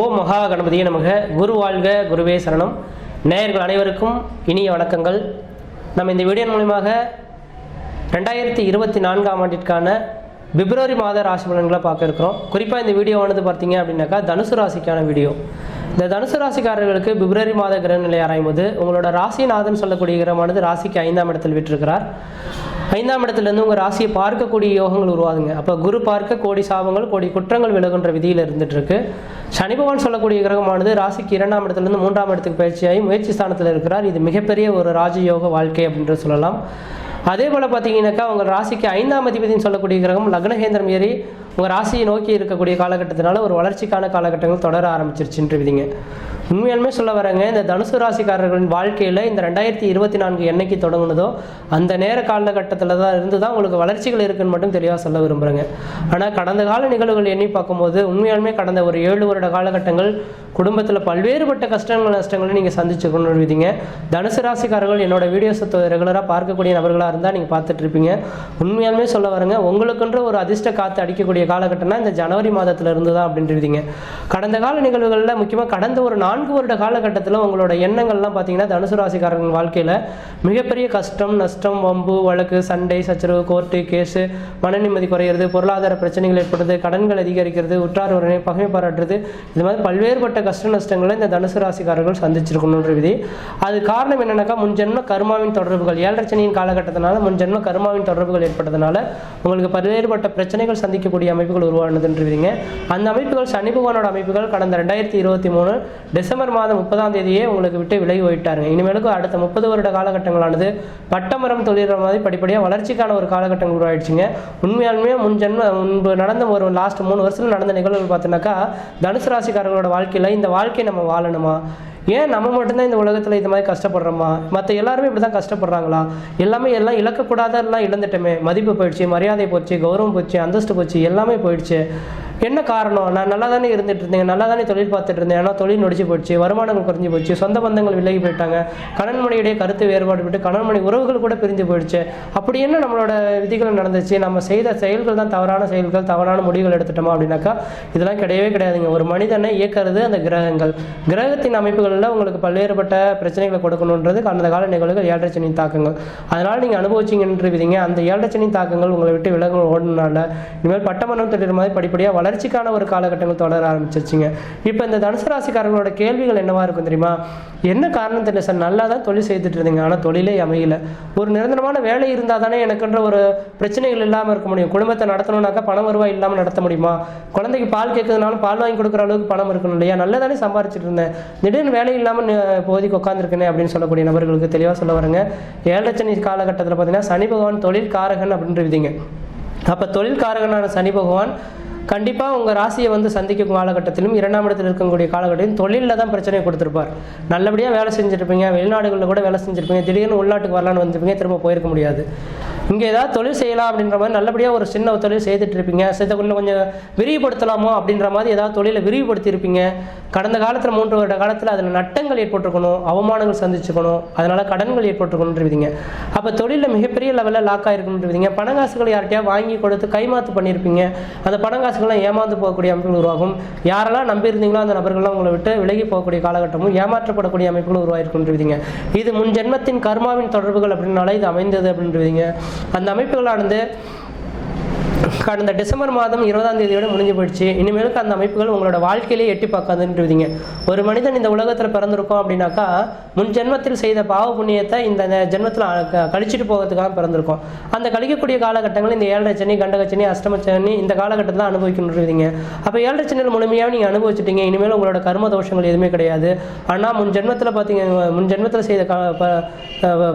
ஓம் மகா கணபதியே நமக. குரு வாழ்க. குருவே சரணம். நேயர்கள் அனைவருக்கும் இனிய வணக்கங்கள். நம்ம இந்த வீடியோ மூலியமாக ரெண்டாயிரத்தி இருபத்தி நான்காம் ஆண்டிற்கான பிப்ரவரி மாத ராசி பலன்களை பார்க்க இருக்கிறோம். குறிப்பாக இந்த வீடியோவானது பார்த்தீங்க அப்படின்னாக்கா தனுசு ராசிக்கான வீடியோ. இந்த தனுசு ராசிக்காரர்களுக்கு பிப்ரவரி மாத கிரகநிலை ஆராயும் போது உங்களோட ராசிநாதன் சொல்லக்கூடிய கிரகமானது ராசிக்கு ஐந்தாம் இடத்தில் விட்டிருக்கிறார். ஐந்தாம் இடத்துலேருந்து உங்கள் ராசியை பார்க்கக்கூடிய யோகங்கள் உருவாதுங்க அப்போ குரு பார்க்க கோடி சாபங்கள் கோடி குற்றங்கள் விலகுன்ற விதியில் இருந்துட்டு சனி பகவான் சொல்லக்கூடிய கிரகமானது ராசிக்கு இரண்டாம் இடத்துலேருந்து மூன்றாம் இடத்துக்கு பயிற்சியாகி முயற்சி ஸ்தானத்தில் இருக்கிறார். இது மிகப்பெரிய ஒரு ராஜயோக வாழ்க்கை அப்படின்றது சொல்லலாம். அதே போல் பார்த்தீங்கன்னாக்கா உங்கள் ராசிக்கு ஐந்தாம் அதிபதினு சொல்லக்கூடிய கிரகம் லக்னகேந்திரம் ஏறி உங்கள் ராசியை நோக்கி இருக்கக்கூடிய காலகட்டத்தினால ஒரு வளர்ச்சிக்கான காலகட்டங்கள் தொடர ஆரம்பிச்சிருச்சுன்ற விதிங்க. உண்மையாலுமே சொல்ல வரேங்க இந்த தனுசு ராசிக்காரர்களின் வாழ்க்கையில் இந்த ரெண்டாயிரத்தி இருபத்தி நான்கு என்னைக்கு தொடங்குனதோ அந்த நேர காலகட்டத்தில் தான் இருந்து தான் உங்களுக்கு வளர்ச்சிகள் இருக்குன்னு மட்டும் தெளிவாக சொல்ல விரும்புகிறேங்க ஆனால் கடந்த கால நிகழ்வுகள் எண்ணி பார்க்கும்போது உண்மையாலுமே கடந்த ஒரு ஏழு வருட காலகட்டங்கள் குடும்பத்தில் பல்வேறுபட்ட கஷ்டங்கள் நஷ்டங்களை நீங்கள் சந்திச்சுக்கணும்னு விதிங்க. தனுசு ராசிக்காரர்கள் என்னோட வீடியோஸை ரெகுலராக பார்க்கக்கூடிய நபர்களாக இருந்தால் நீங்கள் பார்த்துட்ருப்பீங்க உண்மையாலுமே சொல்ல வரேங்க உங்களுக்குன்ற ஒரு அதிர்ஷ்ட காற்று அடிக்கக்கூடிய காலகட்டம்னா இந்த ஜனவரி மாதத்துல இருந்து தான் அப்படின்றீங்க கடந்த கால நிகழ்வுகளில் முக்கியமாக கடந்த ஒரு நான்கு வருட காலகட்டத்தில் உங்களோட எண்ணங்கள்லாம் பார்த்தீங்கன்னா தனுசு ராசிக்காரர்கள் வாழ்க்கையில் மிகப்பெரிய கஷ்டம் நஷ்டம் வம்பு வழக்கு சண்டை சச்சரவு கோர்ட்டு கேஸு மன நிம்மதி குறையிறது பொருளாதார பிரச்சனைகள் ஏற்படுறது கடன்கள் அதிகரிக்கிறது உற்றார் உடனே பகமை பாராட்டுறது இது மாதிரி பல்வேறுபட்ட கஷ்ட நஷ்டங்களை இந்த தனுசு ராசிக்காரர்கள் சந்திச்சிருக்கணுன்ற விதி. அது காரணம் என்னன்னாக்கா முன்ஜென்ம கர்மாவின் தொடர்புகள். ஏழரை சனியின் காலகட்டத்தினால முன்ஜென்ம கர்மாவின் தொடர்புகள் ஏற்பட்டதுனால உங்களுக்கு பல்வேறுபட்ட பிரச்சனைகள் சந்திக்கக்கூடிய அமைப்புகள் உருவானதுன்றீங்க. அந்த அமைப்புகள் சனி பகவானோட அமைப்புகள் கடந்த ரெண்டாயிரத்தி இருபத்தி மூணு டிசம்பர் மாதம் முப்பதாம் தேதியே உங்களுக்கு விட்டு விலகி போயிட்டாருங்க. இனிமேலுக்கு அடுத்த முப்பது வருட காலகட்டங்களானது பட்டமரம் தொழிற மாதிரி படிப்படியாக வளர்ச்சிக்கான ஒரு காலகட்டங்கள் உருவாயிடுச்சுங்க. உண்மையாலுமே முன் ஜென்ம முன்பு நடந்த ஒரு லாஸ்ட் மூணு வருஷத்தில் நடந்த நிகழ்வுகள் பார்த்தீங்கன்னாக்கா தனுசு ராசிக்காரர்களோட வாழ்க்கையில் இந்த வாழ்க்கையை நம்ம வாழணுமா? ஏன் நம்ம மட்டும்தான் இந்த உலகத்தில் இது மாதிரி கஷ்டப்படுறோமா? மற்ற எல்லாருமே இப்படி தான் கஷ்டப்படுறாங்களா? எல்லாமே எல்லாம் இழக்கக்கூடாதெல்லாம் இழந்துட்டோமே. மதிப்பு போயிடுச்சு மரியாதை போச்சு கௌரவம் போச்சு அந்தஸ்து போச்சு எல்லாமே போயிடுச்சு. என்ன காரணம்? நான் நல்லா தானே இருந்துட்டு இருந்தேன் நல்லா தானே தொழில் பார்த்துட்டு இருந்தேன் ஆனால் தொழில் நொடிச்சு போயிடுச்சு வருமானங்கள் குறைஞ்சி போச்சு சொந்த பந்தங்கள் விலகி போயிட்டாங்க கணவன் கருத்து வேறுபாடு விட்டு கணவன் உறவுகள் கூட பிரிஞ்சு போயிடுச்சு. அப்படி என்ன நம்மளோட விதிகள் நடந்துச்சு? நம்ம செய்த செயல்கள் தான் தவறான செயல்கள் தவறான முடிவுகள் எடுத்துட்டோமா அப்படின்னாக்கா இதெல்லாம் கிடையவே கிடையாதுங்க. ஒரு மனிதனை இயக்கிறது அந்த கிரகங்கள். கிரகத்தின் அமைப்புகளில் உங்களுக்கு பல்வேறுபட்ட பிரச்சனைகளை கொடுக்கணுன்றது கடந்த கால நிகழ்வுகள் ஏழரை சனி தாக்கங்கள். அதனால் நீங்கள் அனுபவிச்சிங்கன்ற விதிங்க அந்த ஏழரை சனி தாக்கங்கள் உங்களை விட்டு விலகு ஓடுனால இனிமேல் பட்டமன்றம் தொழில் மாதிரி படிப்படியாக வளர்ச்சிக்கான ஒரு காலகட்டங்கள் தொடர ஆரம்பிச்சிருச்சுங்க. இப்போ இந்த தனுசு ராசிக்காரர்களோட கேள்விகள் என்னவா இருக்கும் தெரியுமா? என்ன காரணம் தெரியல சார்? நல்லா தான் தொழில் செய்துட்டு இருந்தீங்க. ஆனால் தொழிலே அமையல. ஒரு நிரந்தரமான வேலை இருந்தால் தானே எனக்குன்ற ஒரு பிரச்சனைகள் இல்லாமல் இருக்க முடியும். குடும்பத்தை நடத்தணும்னாக்கா பணம் வருவாய் இல்லாமல் நடத்த முடியுமா? குழந்தைக்கு பால் கேட்கறதுனாலும் பால் வாங்கி கொடுக்குற அளவுக்கு பணம் இருக்கணும் இல்லையா? நல்லா தானே சம்பாரிச்சிட்டு இருந்தேன். திடீர்னு வேலை இல்லாமல் போதிக்கு உட்காந்துருக்கேனே அப்படின்னு சொல்லக்கூடிய நபர்களுக்கு தெளிவாக சொல்ல வரேங்க. ஏழச்சனி காலகட்டத்தில் பார்த்தீங்கன்னா சனி பகவான் தொழில் காரகன் அப்படின்ற விதிங்க. அப்போ தொழில் காரகனான சனி பகவான் கண்டிப்பாக உங்கள் ராசியை வந்து சந்திக்கும் காலகட்டத்திலும் இரண்டாம் இடத்தில் இருக்கக்கூடிய காலகட்டத்திலும் தொழிலில் தான் பிரச்சனை கொடுத்துருப்பார். நல்லபடியாக வேலை செஞ்சுருப்பீங்க வெளிநாடுகளில் கூட வேலை செஞ்சுருப்பீங்க. திடீர்னு உள்நாட்டுக்கு வரலான்னு வந்திருப்பீங்க. திரும்ப போயிருக்க முடியாது. இங்கே ஏதாவது தொழில் செய்யலாம் அப்படின்ற மாதிரி நல்லபடியாக ஒரு சின்ன தொழில் செய்துட்டு இருப்பீங்க. சேர்த்த இன்னும் கொஞ்சம் விரிவுபடுத்தலாமோ அப்படின்ற மாதிரி ஏதாவது தொழிலை விரிவுபடுத்தியிருப்பீங்க. கடந்த காலத்தில் மூன்று வருட காலத்தில் அதில் நட்டங்கள் ஏற்பட்டிருக்கணும் அவமானங்கள் சந்திச்சுக்கணும் அதனால் கடன்கள் ஏற்பட்டிருக்கணுன்றீங்க அப்போ தொழிலில் மிகப்பெரிய லெவலில் லாக் ஆகிருக்குன்றீங்க பணங்காசுகள் யார்கிட்டயா வாங்கி கொடுத்து கைமாத்து பண்ணியிருப்பீங்க. அந்த பணங்காசுகள்லாம் ஏமாந்து போகக்கூடிய அமைப்புகள் உருவாகும். யாரெல்லாம் நம்பியிருந்தீங்களோ அந்த நபர்கள்லாம் உங்களை விட்டு விலகி போகக்கூடிய காலகட்டமும் ஏமாற்றப்படக்கூடிய அமைப்புகளும் உருவாயிருக்குன்றீங்க இது முன் ஜென்மத்தின் கர்மாவின் தொடர்புகள் அப்படின்னால இது அமைந்தது அப்படின்றீங்க அந்த அமைப்புகளானது கடந்த டிசம்பர் மாதம் இருபதாம் தேதியோட முடிஞ்சு போயிடுச்சு. இனிமேலுக்கு அந்த அமைப்புகள் உங்களோட வாழ்க்கையிலே எட்டி பார்க்காதுன்றீங்க ஒரு மனிதன் இந்த உலகத்தில் பிறந்திருக்கோம் அப்படின்னாக்கா முன் ஜென்மத்தில் செய்த பாவ புண்ணியத்தை இந்த ஜென்மத்தில் கழிச்சிட்டு போகிறதுக்காக பிறந்திருக்கோம். அந்த கழிக்கக்கூடிய காலகட்டங்கள் இந்த ஏழரை சனி கண்டக அஷ்டமச்சனி இந்த காலகட்டத்தில் அனுபவிக்கணுன்றீங்க அப்போ ஏழரை சனியில் முழுமையாக நீங்கள் அனுபவிச்சிட்டீங்க. இனிமேல் உங்களோட கர்ம தோஷங்கள் எதுவுமே கிடையாது. ஆனால் முன் ஜென்மத்தில் பார்த்தீங்க முன் ஜென்மத்தில் செய்த ப-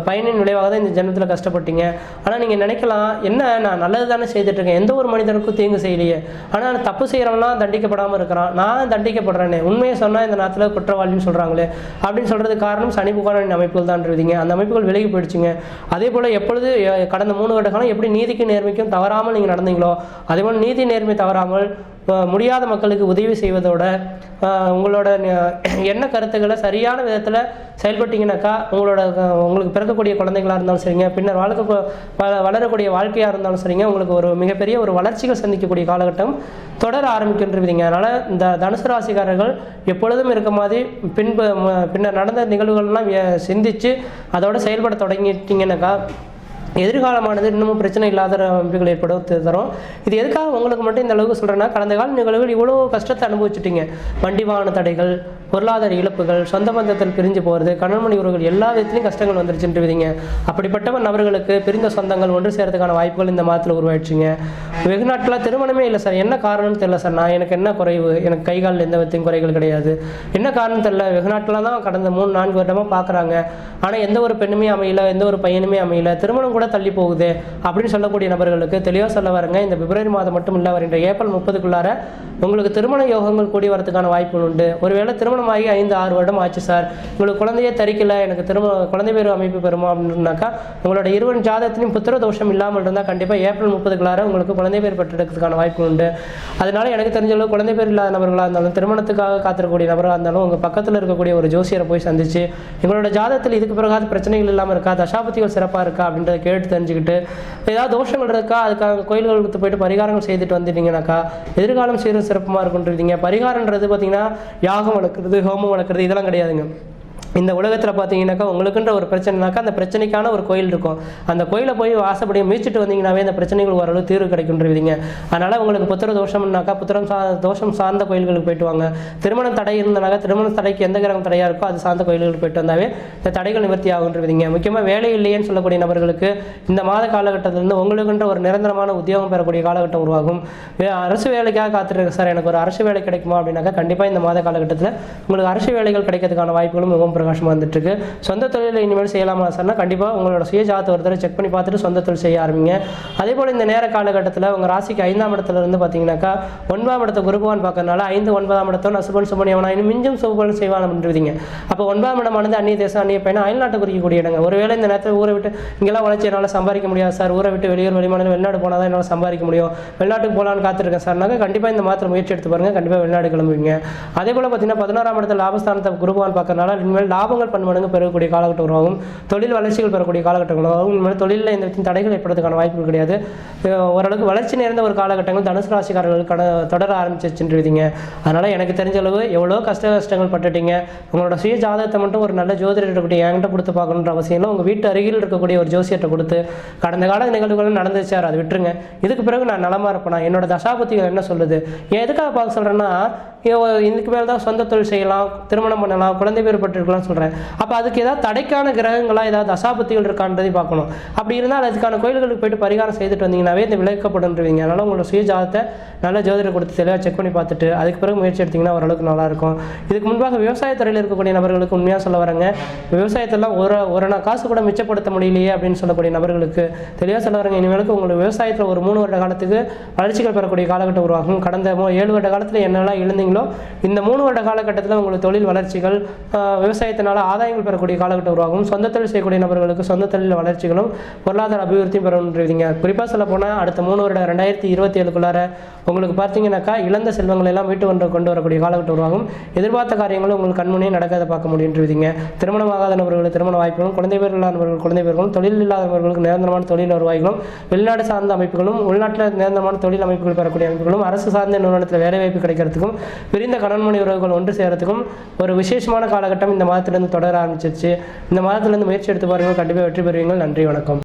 பயனின் விளைவாக தான் இந்த ஜென்மத்தில் கஷ்டப்பட்டீங்க. ஆனால் நீங்கள் நினைக்கலாம் என்ன நான் நல்லது தானே செய்துட்டு இருக்கேன் எந்த ஒரு மனிதனுக்கும் தீங்கு செய்யலையே. ஆனால் தப்பு செய்கிறவன்லாம் தண்டிக்கப்படாமல் இருக்கிறான். நான் தண்டிக்கப்படுறேனே. உண்மையை சொன்னால் இந்த நேரத்தில் குற்றவாளின்னு சொல்கிறாங்களே அப்படின்னு சொல்கிறதுக்கு காரணம் சனி புகாரின் அமைப்புகள் தான் இருந்தீங்க. அந்த அமைப்புகள் விலகி போயிடுச்சுங்க. அதே போல் எப்பொழுது கடந்த மூணு வருட காலம் எப்படி நீதிக்கு நேர்மைக்கும் தவறாமல் நீங்கள் நடந்தீங்களோ அதே போல் நீதி நேர்மை தவறாமல் முடியாத மக்களுக்கு உதவி செய்வதோட உங்களோட என்ன எண்ண கருத்துக்களை சரியான விதத்தில் செயல்பட்டீங்கன்னாக்கா உங்களோட உங்களுக்கு பிறக்கக்கூடிய குழந்தைகளாக இருந்தாலும் சரிங்க பின்னர் வாழ்க்கை வளரக்கூடிய வாழ்க்கையாக இருந்தாலும் சரிங்க உங்களுக்கு ஒரு மிகப்பெரிய ஒரு வளர்ச்சிகள் சந்திக்கக்கூடிய காலகட்டம் தொடர ஆரம்பிக்கின்றவிங்க அதனால் இந்த தனுசு ராசிக்காரர்கள் எப்பொழுதும் இருக்க மாதிரி பின்பு பின்னர் நடந்த நிகழ்வுகள்லாம் சிந்திச்சு அதோட செயல்பட தொடங்கிட்டீங்கன்னாக்கா எதிர்காலமானது இன்னமும் பிரச்சனை இல்லாத அமைப்புகள் ஏற்பட தரும். இது எதுக்காக உங்களுக்கு மட்டும் இந்த அளவுக்கு சொல்கிறேன்னா கடந்த கால நிகழ்வுகள் இவ்வளோ கஷ்டத்தை அனுபவிச்சுட்டீங்க. வண்டி வாகன தடைகள் பொருளாதார இழப்புகள் சொந்த பந்தத்தில் பிரிஞ்சு போகிறது கணவன் உறவுகள் எல்லா விதத்துலையும் கஷ்டங்கள் வந்துருச்சுன்றீங்க அப்படிப்பட்ட நபர்களுக்கு பிரிந்த சொந்தங்கள் ஒன்று சேர்றதுக்கான வாய்ப்புகள் இந்த மாதத்தில் உருவாயிடுச்சுங்க. வெகு நாட்களாக திருமணமே இல்லை சார். என்ன காரணம்னு தெரியல சார். நான் எனக்கு என்ன குறைவு? எனக்கு கை காலில் எந்த விதத்தையும் குறைகள் கிடையாது. என்ன காரணம் தெரியல. வெகு நாட்களாக தான் கடந்த மூணு நான்கு வருடமாக பார்க்குறாங்க ஆனால் எந்த ஒரு பெண்ணுமே அமையல எந்த ஒரு பையனுமே அமையல. திருமணம் கூட தள்ளி போகுது அப்படின்னு சொல்லக்கூடிய நபர்களுக்கு தெளிவாக சொல்ல வரங்க. இந்த பிப்ரவரி மாதம் மட்டும் இல்லை வருகின்ற ஏப்ரல் முப்பதுக்குள்ளார உங்களுக்கு திருமண யோகங்கள் கூடி வரதுக்கான வாய்ப்புகள் உண்டு. ஒருவேளை திருமணமாகி ஐந்து ஆறு வருடம் ஆச்சு சார். உங்களுக்கு குழந்தையே தரிக்கல எனக்கு திரும்ப குழந்தை பேர் அமைப்பு பெறுமா அப்படின்னாக்கா உங்களோட இருவன் ஜாதகத்திலையும் புத்திர தோஷம் இல்லாமல் இருந்தால் கண்டிப்பாக ஏப்ரல் முப்பதுக்குள்ளார உங்களுக்கு குழந்தை பேர் பெற்றெடுக்கிறதுக்கான வாய்ப்பு உண்டு. அதனால எனக்கு தெரிஞ்ச அளவு குழந்தை பேர் இல்லாத நபர்களாக இருந்தாலும் திருமணத்துக்காக காத்திருக்கக்கூடிய நபராக இருந்தாலும் உங்கள் பக்கத்தில் இருக்கக்கூடிய ஒரு ஜோசியரை போய் சந்திச்சு எங்களோட ஜாதகத்தில் இதுக்கு பிறகாவது பிரச்சனைகள் இல்லாமல் இருக்கா தசாபதிகள் சிறப்பாக இருக்கா அப்படின்றத கேட்டு தெரிஞ்சுக்கிட்டு ஏதாவது தோஷங்கள் இருக்கா அதுக்காக கோயில்களுக்கு போயிட்டு பரிகாரங்கள் செய்துட்டு வந்துட்டீங்கன்னாக்கா எதிர்காலம் சீரும் சிறப்பமாக இருக்குன்றீங்க பரிகாரன்றது பார்த்தீங்கன்னா யாகம் வளர்க்குறது ஹோமம் வளர்க்குறது இதெல்லாம் கிடையாதுங்க. இந்த உலகத்தில் பார்த்தீங்கன்னாக்கா உங்களுக்குன்ற ஒரு பிரச்சனைனாக்கா அந்த பிரச்சனைக்கான ஒரு கோயில் இருக்கும். அந்த கோயிலை போய் வாசப்படி மீச்சிட்டு வந்தீங்கன்னாவே அந்த பிரச்சனைகள் ஓரளவு தீர்வு கிடைக்குன்றீங்க அதனால் உங்களுக்கு புத்திர தோஷம்னாக்கா புத்திரம் சா தோஷம் சார்ந்த கோயில்களுக்கு போயிட்டு வாங்க. திருமணம் தடை இருந்தனாக்கா திருமண தடைக்கு எந்த கிரகம் தடையாக இருக்கோ அது சார்ந்த கோயில்களுக்கு போயிட்டு வந்தாவே இந்த தடைகள் நிவர்த்தி ஆகுன்றீங்க முக்கியமாக வேலை இல்லையேன்னு சொல்லக்கூடிய நபர்களுக்கு இந்த மாத காலகட்டத்திலிருந்து உங்களுக்குன்ற ஒரு நிரந்தரமான உத்தியோகம் பெறக்கூடிய காலகட்டம் உருவாகும். வே- அரசு வேலைக்காக காத்திருக்கு சார் எனக்கு ஒரு அரசு வேலை கிடைக்குமா அப்படின்னாக்கா கண்டிப்பாக இந்த மாத காலகட்டத்தில் உங்களுக்கு அரசு வேலைகள் கிடைக்கிறதுக்கான வாய்ப்புகளும் மிகவும் பிரகாசமாக இருந்துட்டுருக்கு சொந்த தொழிலில் இனிமேல் செய்யலாமா சார்னா கண்டிப்பாக உங்களோட சுய ஜாதகத்தை ஒரு தடவை செக் பண்ணி பார்த்துட்டு சொந்த தொழில் செய்ய ஆரம்பிங்க. அதே போல் இந்த நேர காலகட்டத்தில் உங்கள் ராசிக்கு ஐந்தாம் இடத்துல இருந்து பார்த்தீங்கன்னாக்கா ஒன்பதாம் இடத்தை குருபவான் பார்க்கறனால ஐந்து ஒன்பதாம் இடத்தோட நசுபன் சுமணியவனா இன்னும் மிஞ்சும் சுபன் செய்வான் பண்ணுறீங்க அப்போ ஒன்பதாம் இடமானது அந்நிய தேசம் அந்நிய பையன் அயல்நாட்டை குறிக்கக்கூடிய இடங்க. ஒருவேளை இந்த நேரத்தில் ஊரை விட்டு இங்கெல்லாம் வளர்ச்சி என்னால் சம்பாதிக்க முடியாது சார். ஊரை விட்டு வெளியூர் வெளிமாநிலம் வெளிநாடு போனால் தான் என்னால் சம்பாதிக்க முடியும். வெளிநாட்டுக்கு போகலான்னு காத்திருக்கேன் சார்னாக்க கண்டிப்பாக இந்த மாத்திரை முயற்சி எடுத்து பாருங்க. கண்டிப்பாக வெளிநாடு கிளம்புவீங்க. அதே போல் பார்த்தீங்கன்னா பதினோராம் இடத்துல லாபஸ்தானத்தை குருபவான் பார்க்கறனால இனிமேல் லாபங்கள் பன்மடங்கு பெறக்கூடிய காலகட்டங்களாகவும் தொழில் வளர்ச்சிகள் பெறக்கூடிய காலகட்டங்களாகவும் இந்த மாதிரி தொழிலில் எந்த விதத்திலும் தடைகள் ஏற்படுறதுக்கான வாய்ப்புகள் கிடையாது. ஓரளவுக்கு வளர்ச்சி நேர்ந்த ஒரு காலகட்டங்கள் தனுசு ராசிக்காரர்களுக்கான கட தொடர ஆரம்பிச்சிருச்சுன்றீங்க அதனால் எனக்கு தெரிஞ்ச அளவு எவ்வளோ கஷ்ட கஷ்டங்கள் பட்டுட்டீங்க. உங்களோட சுய ஜாதகத்தை மட்டும் ஒரு நல்ல ஜோதிடர்கிட்ட கூடிய என்கிட்ட கொடுத்து பார்க்கணுன்ற அவசியம் இல்லை. உங்கள் வீட்டு அருகில் இருக்கக்கூடிய ஒரு ஜோசியத்தை கொடுத்து கடந்த கால நிகழ்வுகள் நடந்துச்சார் அதை விட்டுருங்க. இதுக்கு பிறகு நான் நலமாக இருப்பேனா? என்னோட தசாபத்திகள் என்ன சொல்லுது? எதுக்காக பார்க்க சொல்கிறேன்னா இதுக்கு மேலே தான் சொந்த தொழில் செய்யலாம் திருமணம் பண்ணலாம் குழந்தை பேர் பெற்றிருக்கலாம் சொல்கிறேன் அப்போ அதுக்கு ஏதாவது தடைக்கான கிரகங்களா ஏதாவது தசாபுத்திகள் இருக்கான்றதையும் பார்க்கணும். அப்படி இருந்தால் அதுக்கான கோயில்களுக்கு போயிட்டு பரிகாரம் செய்துட்டு வந்தீங்கன்னாவே இந்த விளக்கப்படுன்றீங்க அதனால் உங்களோட சுய ஜாதத்தை நல்ல ஜோதிடர் கொடுத்து தெளிவாக செக் பண்ணி பார்த்துட்டு அதுக்கு பிறகு முயற்சி எடுத்திங்கன்னா ஓரளவுக்கு நல்லா இருக்கும் இதுக்கு முன்பாக விவசாயத்துறையில் இருக்கக்கூடிய நபர்களுக்கு உண்மையாக சொல்ல வரேங்க. விவசாயத்தெல்லாம் ஒரு ஒரு நாள் காசு கூட மிச்சப்படுத்த முடியலையே அப்படின்னு சொல்லக்கூடிய நபர்களுக்கு தெளிவாக சொல்ல வரேங்க. இனிமேலுக்கு உங்களுக்கு விவசாயத்தில் ஒரு மூணு வருட காலத்துக்கு வளர்ச்சிகள் பெறக்கூடிய காலகட்டம் உருவாகும். கடந்த ஏழு வருட காலத்தில் என்னெல்லாம் இழந்தீங்களோ இந்த மூணு வருட காலகட்டத்தில் உங்களுக்கு தொழில் வளர்ச்சிகள் விவசாயத்தினால ஆதாயங்கள் பெறக்கூடிய காலகட்டம் உருவாகும். சொந்த தொழில் செய்யக்கூடிய நபர்களுக்கு சொந்த தொழில் வளர்ச்சிகளும் பொருளாதார அபிவிருத்தியும் பெறணுன்றீங்க குறிப்பாக சொல்ல போனால் அடுத்த மூணு வருடம் ரெண்டாயிரத்தி இருபத்தி ஏழுக்குள்ளார உங்களுக்கு பார்த்தீங்கன்னாக்கா இழந்த செல்வங்களை எல்லாம் மீட்டு ஒன்று கொண்டு வரக்கூடிய காலகட்டம் உருவாகும். எதிர்பார்த்த காரியங்களும் உங்களுக்கு கண்முனே நடக்காத பார்க்க முடியுன்றீங்க திருமணமாகாத நபர்களுக்கு திருமண வாய்ப்புகளும் குழந்தை பேர் இல்லாதவர்கள் குழந்தை பேர்களும் தொழில் இல்லாதவர்களுக்கு நிரந்தரமான தொழில் வருவாய்களும் வெளிநாடு சார்ந்த அமைப்புகளும் உள்நாட்டில் நிரந்தரமான தொழில் அமைப்புகள் பெறக்கூடிய அமைப்புகளும் அரசு சார்ந்த நிறுவனத்தில் வேலைவாய்ப்பு கிடைக்கிறதுக்கும் பிரிந்த கணவன்மணி உறவுகள் ஒன்று சேரத்துக்கும் ஒரு விசேஷமான காலகட்டம் இந்த மாதத்திலிருந்து தொடர ஆரம்பிச்சிருச்சு. இந்த மாதத்திலிருந்து முயற்சி எடுத்து பாருங்கள். கண்டிப்பாக வெற்றி பெறுவீங்கள். நன்றி வணக்கம்.